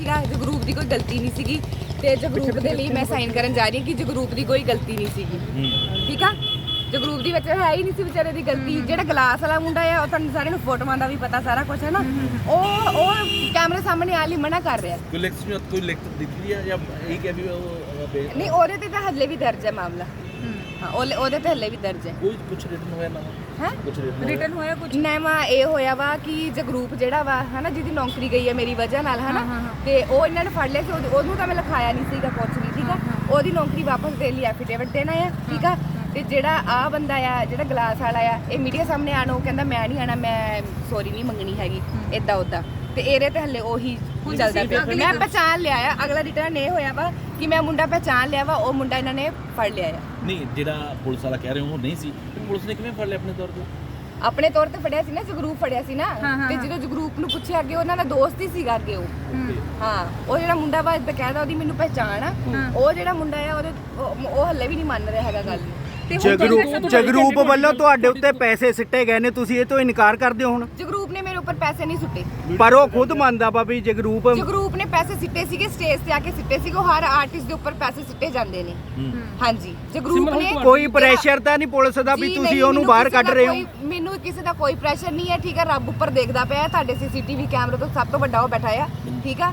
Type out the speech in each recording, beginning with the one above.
ਸੀਗਾ ਜਗਰੂਪ ਦੀ ਕੋਈ ਗਲਤੀ ਨਹੀਂ ਸੀਗੀ ਤੇ ਜਗਰੂਪ ਦੇ ਲਈ ਮੈਂ ਸਾਈਨ ਕਰਨ ਜਾ ਰਹੀ ਹਾਂ ਕਿ ਜਗਰੂਪ ਦੀ ਕੋਈ ਗਲਤੀ ਨਹੀਂ ਸੀਗੀ। ਠੀਕ ਆ? ਜਗਰੂਪ ਦੀ ਵਿੱਚ ਹੈ ਹੀ ਨਹੀਂ ਸੀ ਵਿਚਾਰੇ ਦੀ ਗਲਤੀ। ਜਿਹੜਾ ਗਲਾਸ ਵਾਲਾ ਮੁੰਡਾ ਆ ਉਹ ਤੁਹਾਨੂੰ ਸਾਰਿਆਂ ਨੂੰ ਫੋਟੋਆਂ ਦਾ ਵੀ ਪਤਾ ਸਾਰਾ ਕੁਝ ਹੈ ਨਾ? ਉਹ ਉਹ ਕੈਮਰੇ ਸਾਹਮਣੇ ਆਲੀ ਮਨਾ ਕਰ ਰਿਹਾ। ਕੋਈ ਲਿਖਤ ਕੋਈ ਲਿਖਤ ਦਿੱਤੀ ਹੈ ਜਾਂ ਇਹ ਕਿ ਵੀ ਨਹੀਂ ਉਹਦੇ ਤੇ ਤਾਂ ਹੱਲੇ ਵੀ ਦਰਜ ਹੈ ਮਾਮਲਾ। ਹਾਂ ਉਹਲੇ- ਉਹਦੇ ਤੇ ਹੱਲੇ ਵੀ ਦਰਜ ਹੈ। ਕੋਈ ਕੁਝ ਰਿਟਨ ਹੋਇਆ ਨਾ? ਹੈ? ਕੁਝ ਰਿਟਨ ਰਿਟਰਨ ਹੋਇਆ ਕੁਝ ਨੈਵਾ ਇਹ ਹੋਇਆ ਵਾ ਕਿ ਜਗਰੂਪ ਜਿਹੜਾ ਵਾ ਹਨਾ ਜਿਹਦੀ ਨੌਕਰੀ ਗਈ ਹੈ ਮੇਰੀ ਵਜ੍ਹਾ ਨਾਲ ਹਨਾ ਹਾਂ, ਹਾਂ। ਤੇ ਉਹ ਇਹਨਾਂ ਨੇ ਫੜ ਲਿਆ ਸੀ ਉਹਦੇ- ਉਹਨੂੰ ਤਾਂ ਮੈਂ ਲਿਖਾਇਆ ਨਹੀਂ ਸੀਗਾ ਕੁਝ ਵੀ ਠੀਕ ਆ ਉਹਦੀ ਨੌਕਰੀ ਵਾਪਸ ਦੇਣ ਲਈ ਐਫੀਡੇਵਿਟ ਦੇਣਾ ਆ ਠੀਕ ਆ? ਤੇ ਜਿਹੜਾ ਆ ਬੰਦਾ ਆ ਜਿਹੜਾ ਗਲਾਸ ਵਾਲਾ ਆ ਇਹ ਮੀਡੀਆ ਸਾਹਮਣੇ ਆਣ ਉਹ ਕਹਿੰਦਾ ਮੈਂ ਨਹੀਂ ਆਣਾ ਮੈਂ ਸੌਰੀ ਨਹੀਂ ਮੰਗਣੀ ਹੈਗੀ ਇਦਾਂ ਉਦਾਂ ਤੇ ਇਹਦੇ ਤੇ ਹੱਲੇ ਉਹੀ ਚੱਲਦਾ ਪਿਆ ਮੈਂ ਪਛਾਣ ਲਿਆ ਆ ਅਗਲਾ ਰਿਟਰਨ ਇਹ ਹੋਇਆ ਵਾ ਕਿ ਮੈਂ ਮੁੰਡਾ ਪਛਾਣ ਲਿਆ ਵਾ ਉਹ ਮੁੰਡਾ ਇਹਨਾਂ ਨੇ ਫੜ ਲਿਆ ਆ। ਨਹੀਂ ਜਿਹੜਾ ਪੁਲਿਸ ਵਾਲਾ ਕਹਿ ਰਹੇ ਹੋ ਉਹ ਨਹੀਂ ਸੀ ਤੇ ਪੁਲਿਸ ਨੇ ਕਿਵੇਂ ਫੜ ਲਿਆ ਆਪਣੇ ਤੌਰ ਤੇ? ਆਪਣੇ ਤੌਰ ਤੇ ਫੜਿਆ ਸੀ ਨਾ ਜਗਰੂਪ ਫੜਿਆ ਸੀ ਨਾ ਤੇ। ਜਦੋਂ ਜਗਰੂਪ ਨੂੰ ਪੁੱਛਿਆ ਅੱਗੇ ਉਹਨਾਂ ਦਾ ਦੋਸਤ ਹੀ ਸੀਗਾ ਅੱਗੇ ਉਹ। ਹਾਂ। ਉਹ ਜਿਹੜਾ ਮੁੰਡਾ ਵਾ ਬਕਾਇਦਾ ਉਹਦੀ ਮੈਨੂੰ ਪਹਿਚਾਣ ਆ। ਉਹ ਜਿਹੜਾ ਮੁੰਡਾ ਆ ਉਹਦੇ ਉਹ ਉਹ ਹੱਲੇ ਵੀ ਨਹੀਂ ਮੰਨ ਰਿਹਾ ਹੈਗਾ ਗੱਲ ਨੂੰ। ਜਗਰੂਪ ਜਗਰੂਪ ਵੱਲੋਂ ਤੁਹਾਡੇ ਉੱਤੇ ਪੈਸੇ ਸਿੱਟੇ ਗਏ ਨੇ ਤੁਸੀਂ ਇਹ ਤੋਂ ਇਨਕਾਰ ਕਰਦੇ ਹੋ ਹੁਣ? ਜਗਰੂਪ ਉੱਪਰ ਪੈਸੇ ਨਹੀਂ ਸੁੱਟੇ। ਪਰ ਉਹ ਖੁਦ ਮੰਨਦਾ ਵਾ ਵੀ ਜਗਰੂਪ ਜਗਰੂਪ ਨੇ ਪੈਸੇ ਸਿੱਟੇ ਸੀਗੇ ਸਟੇਜ ਤੇ ਆ ਕੇ ਸਿੱਟੇ ਸੀਗੇ ਉਹ ਹਰ ਆਰਟਿਸਟ ਦੇ ਉੱਪਰ ਪੈਸੇ ਸਿੱਟੇ ਜਾਂਦੇ ਨੇ। ਹਾਂਜੀ। ਜਗਰੂਪ ਨੇ ਕੋਈ ਪ੍ਰੈਸ਼ਰ ਤਾਂ ਨਹੀਂ ਪੁਲਿਸ ਦਾ ਵੀ ਤੁਸੀਂ ਉਹਨੂੰ ਬਾਹਰ ਕੱਢ ਰਹੇ ਹੋ? ਮੈਨੂੰ ਕਿਸੇ ਦਾ ਕੋਈ ਪ੍ਰੈਸ਼ਰ ਨਹੀਂ ਹੈ ਠੀਕ ਹੈ ਰੱਬ ਉੱਪਰ ਦੇਖਦਾ ਪਿਆ ਤੁਹਾਡੇ ਸੀਸੀਟੀਵੀ ਕੈਮਰੇ ਤੋਂ ਸਭ ਤੋਂ ਵੱਡਾ ਉਹ ਬੈਠਾ ਆ ਠੀਕ ਆ?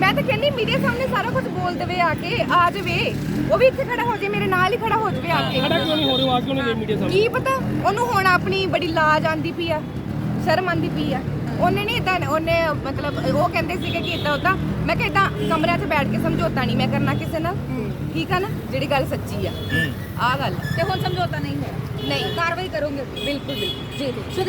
ਮੈਂ ਤਾਂ ਕਹਿੰਦੀ ਮੀਡੀਆ ਸਾਹਮਣੇ ਸਾਰਾ ਕੁਝ ਬੋਲ ਦੇਵੇ ਆ ਕੇ ਆ ਜਾਵੇ। ਉਹ ਵੀ ਇੱਥੇ ਖੜਾ ਹੋ ਜਾਵੇ ਮੇਰੇ ਨਾਲ ਹੀ ਖੜਾ ਹੋ ਜਾਵੇ ਆ ਕੇ। ਖੜਾ ਕਿਉਂ ਨਹੀਂ ਹੋ ਰਿਹਾ ਆ ਕਿਉਂ ਨਹੀਂ ਮੀਡੀਆ ਸਾਹਮਣੇ? ਕੀ ਪਤਾ? ਉਹਨੂੰ ਹੁਣ ਆਪਣੀ ਬੜੀ ਲਾਜ ਆਂਦੀ ਪਈ ਆ ਸ਼ਰਮ ਆਂਦੀ ਪਈ ਆ। ਉਹਨੇ ਨਹੀਂ ਇਦਾਂ ਉਹਨੇ ਮਤਲਬ ਉਹ ਕਹਿੰਦੇ ਸੀਗੇ ਕਿ ਇਦਾਂ ਉਦਾਂ ਮੈਂ ਕਿਹਾ ਇਦਾਂ ਕਮਰਿਆਂ 'ਚ ਬੈਠ ਕੇ ਸਮਝੌਤਾ ਨਹੀਂ ਮੈਂ ਕਰਨਾ ਕਿਸੇ ਨਾਲ। ਠੀਕ ਆ ਨਾ? ਜਿਹੜੀ ਗੱਲ ਸੱਚੀ ਆ। ਆ ਗੱਲ ਤੇ ਹੁਣ ਸਮਝੌਤਾ ਨਹੀਂ ਹੋਇਆ? ਨਹੀਂ। ਕਾਰਵਾਈ ਕਰੋਗੇ? ਬਿਲਕੁਲ ਬਿਲਕੁਲ। ਜੀ ਜੀ।